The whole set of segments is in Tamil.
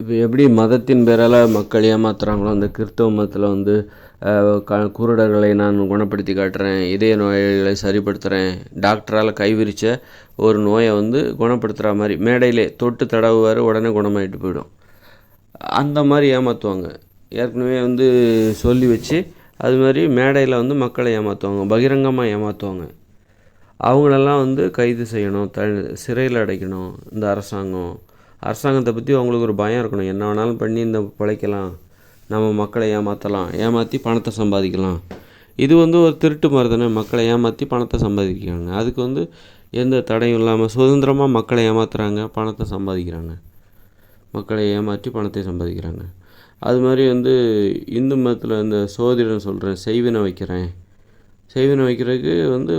இப்போ எப்படி மதத்தின் பேரால் மக்கள் ஏமாத்துறாங்களோ அந்த கிறிஸ்தவ மதத்தில் வந்து க குருடர்களை நான் குணப்படுத்தி காட்டுறேன் இதய நோய்களை சரிப்படுத்துகிறேன் டாக்டரால் கைவிரிச்ச ஒரு நோயை வந்து குணப்படுத்துகிற மாதிரி மேடையிலே தொட்டு தடவுவார் உடனே குணமாயிட்டு போயிடும். அந்த மாதிரி ஏமாற்றுவாங்க ஏற்கனவே வந்து சொல்லி வச்சு அது மாதிரி மேடையில் வந்து மக்களை ஏமாற்றுவாங்க பகிரங்கமாக ஏமாற்றுவாங்க அவங்களெல்லாம் வந்து கைது செய்யணும் த சிறையில் அடைக்கணும் இந்த அரசாங்கம். அரசாங்கத்தை பற்றி அவங்களுக்கு ஒரு பயம் இருக்கணும். என்ன வேணாலும் பண்ணி இந்த பிழைக்கலாம். நம்ம மக்களை ஏமாற்றலாம் ஏமாற்றி பணத்தை சம்பாதிக்கலாம். இது வந்து ஒரு திருட்டு மாதிரி தானே. மக்களை ஏமாற்றி பணத்தை சம்பாதிக்கிறாங்க. அதுக்கு வந்து எந்த தடையும் இல்லாமல் சுதந்திரமாக மக்களை ஏமாத்துறாங்க பணத்தை சம்பாதிக்கிறாங்க. மக்களை ஏமாற்றி பணத்தை சம்பாதிக்கிறாங்க. அது மாதிரி வந்து இந்து மதத்தில் இந்த சோதிடம் சொல்கிறேன் செய்வினை வைக்கிறேன். செய்வினை வைக்கிறதுக்கு வந்து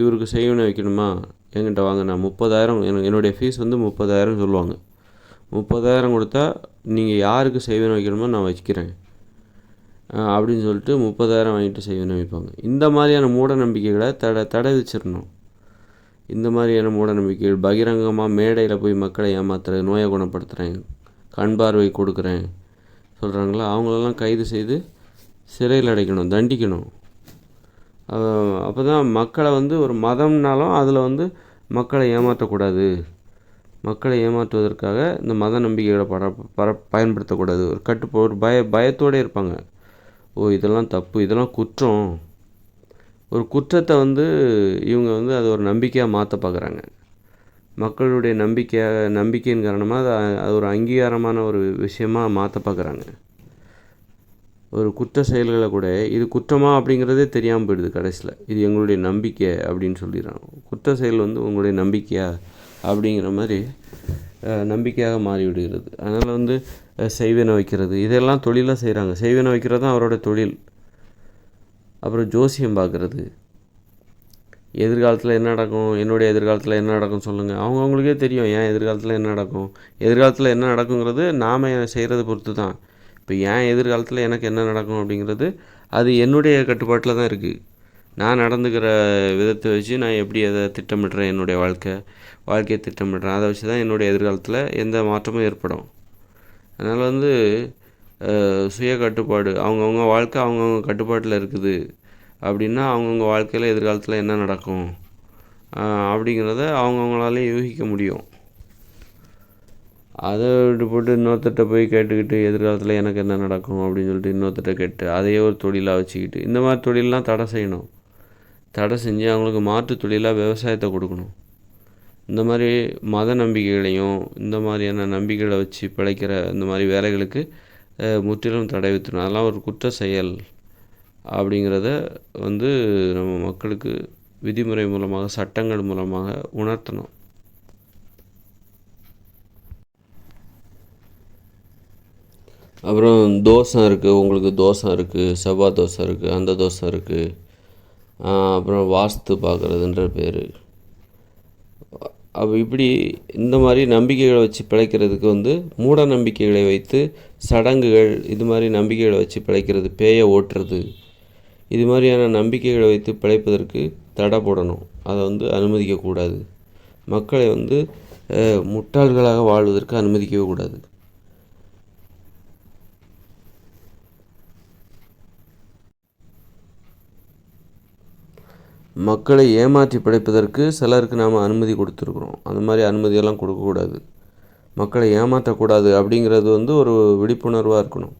இவருக்கு செய்வினை வைக்கணுமா? என்கிட்ட வாங்க நான் முப்பதாயிரம் என்னுடைய ஃபீஸ் வந்து முப்பதாயிரம் சொல்லுவாங்க. முப்பதாயிரம் கொடுத்தா நீங்கள் யாருக்கு செய்வேன் வைக்கணுமோ நான் வச்சுக்கிறேன் அப்படின்னு சொல்லிட்டு முப்பதாயிரம் வாங்கிட்டு செய்வேன் வைப்பாங்க. இந்த மாதிரியான மூட நம்பிக்கைகளை தடை தடை வச்சிடணும் இந்த மாதிரியான மூட நம்பிக்கைகள் பகிரங்கமாக மேடையில் போய் மக்களை ஏமாத்துறேன் நோயை குணப்படுத்துகிறேன் கண் பார்வை கொடுக்குறேன் சொல்கிறாங்களா அவங்களெல்லாம் கைது செய்து சிறையில் அடைக்கணும் தண்டிக்கணும். அப்போ தான் மக்களை வந்து ஒரு மதம்னாலும் அதில் வந்து மக்களை ஏமாற்றக்கூடாது. மக்களை ஏமாற்றுவதற்காக இந்த மத நம்பிக்கைகளை பர பர பயன்படுத்தக்கூடாது. ஒரு கட்டு ஒரு பய பயத்தோடு இருப்பாங்க. ஓ இதெல்லாம் தப்பு இதெல்லாம் குற்றம். ஒரு குற்றத்தை வந்து இவங்க வந்து அதை ஒரு நம்பிக்கையாக மாற்ற பார்க்குறாங்க. மக்களுடைய நம்பிக்கையாக நம்பிக்கையின் காரணமாக அதை அது ஒரு அங்கீகாரமான ஒரு விஷயமாக மாற்ற பார்க்குறாங்க. ஒரு குற்ற செயல்களை கூட இது குற்றமா அப்படிங்கிறதே தெரியாமல் போயிடுது கடைசியில். இது எங்களுடைய நம்பிக்கை அப்படின்னு சொல்லிடுறாங்க. குற்ற செயல் வந்து உங்களுடைய நம்பிக்கையா அப்படிங்கிற மாதிரி நம்பிக்கையாக மாறிவிடுகிறது. அதனால் வந்து செய்வினை வைக்கிறது. இதெல்லாம் தொழிலாக செய்கிறாங்க செய்வினை வைக்கிறது தான் அவரோட தொழில். அப்புறம் ஜோசியம் பார்க்குறது எதிர்காலத்தில் என்ன நடக்கும்? என்னுடைய எதிர்காலத்தில் என்ன நடக்கும் சொல்லுங்கள் அவங்கவுங்களுக்கே தெரியும் ஏன் எதிர்காலத்தில் என்ன நடக்கும்? எதிர்காலத்தில் என்ன நடக்குங்கிறது நாம் செய்கிறத பொறுத்து தான் இப்போ ஏன் எதிர்காலத்தில் எனக்கு என்ன நடக்கும் அப்படிங்கிறது அது என்னுடைய கட்டுப்பாட்டில் தான் இருக்குது நான் நடந்துக்கிற விதத்தை வச்சு நான் எப்படி அதை திட்டமிடுறேன் என்னுடைய வாழ்க்கை வாழ்க்கையை திட்டமிடுறேன் அதை வச்சு தான் என்னுடைய எதிர்காலத்தில் எந்த மாற்றமும் ஏற்படும். அதனால் வந்து சுய கட்டுப்பாடு அவங்கவுங்க வாழ்க்கை அவங்கவுங்க கட்டுப்பாட்டில் இருக்குது. அப்படின்னா அவங்கவுங்க வாழ்க்கையில் எதிர்காலத்தில் என்ன நடக்கும்? அப்படிங்கிறத அவங்கவுங்களாலே யூகிக்க முடியும். அதை விட்டு போட்டு இன்னொருத்தட்ட போய் கேட்டுக்கிட்டு எதிர்காலத்தில் எனக்கு என்ன நடக்கும் அப்படின்னு சொல்லிட்டு இன்னொருத்தட்ட கேட்டு அதையே ஒரு தொழிலாக வச்சுக்கிட்டு. இந்த மாதிரி தொழிலெலாம் தடை செய்யணும். தடை செஞ்சு அவங்களுக்கு மாற்று தொழிலாக விவசாயத்தை கொடுக்கணும். இந்த மாதிரி மத நம்பிக்கைகளையும் இந்த மாதிரியான நம்பிக்கைகளை வச்சு பிழைக்கிற இந்த மாதிரி வேலைகளுக்கு முற்றிலும் தடை வித்துணும். அதெல்லாம் ஒரு குற்ற செயல் அப்படிங்கிறத வந்து நம்ம மக்களுக்கு விதிமுறை மூலமாக சட்டங்கள் மூலமாக உணர்த்தணும். அப்புறம் தோசம் இருக்குது உங்களுக்கு தோசம் இருக்குது செவ்வாய் தோசை இருக்குது அந்த தோசை இருக்குது அப்புறம் வாஸ்து பார்க்குறதுன்ற பேர். அப்போ இப்படி இந்த மாதிரி நம்பிக்கைகளை வச்சு பிழைக்கிறதுக்கு வந்து மூட நம்பிக்கைகளை வைத்து சடங்குகள் இது மாதிரி நம்பிக்கைகளை வச்சு பிழைக்கிறது பேயை ஓட்டுறது இது மாதிரியான நம்பிக்கைகளை வைத்து பிழைப்பதற்கு தடை போடணும். அதை வந்து அனுமதிக்கக்கூடாது. மக்களை வந்து முட்டாள்களாக வாழ்வதற்கு அனுமதிக்கவே கூடாது. மக்களை ஏமாற்றி பிழைப்பதற்கு சிலருக்கு நாம் அனுமதி கொடுத்துருக்குறோம். அந்த மாதிரி அனுமதியெல்லாம் கொடுக்கக்கூடாது. மக்களை ஏமாற்றக்கூடாது அப்படிங்கிறது வந்து ஒரு விழிப்புணர்வாக இருக்கணும்.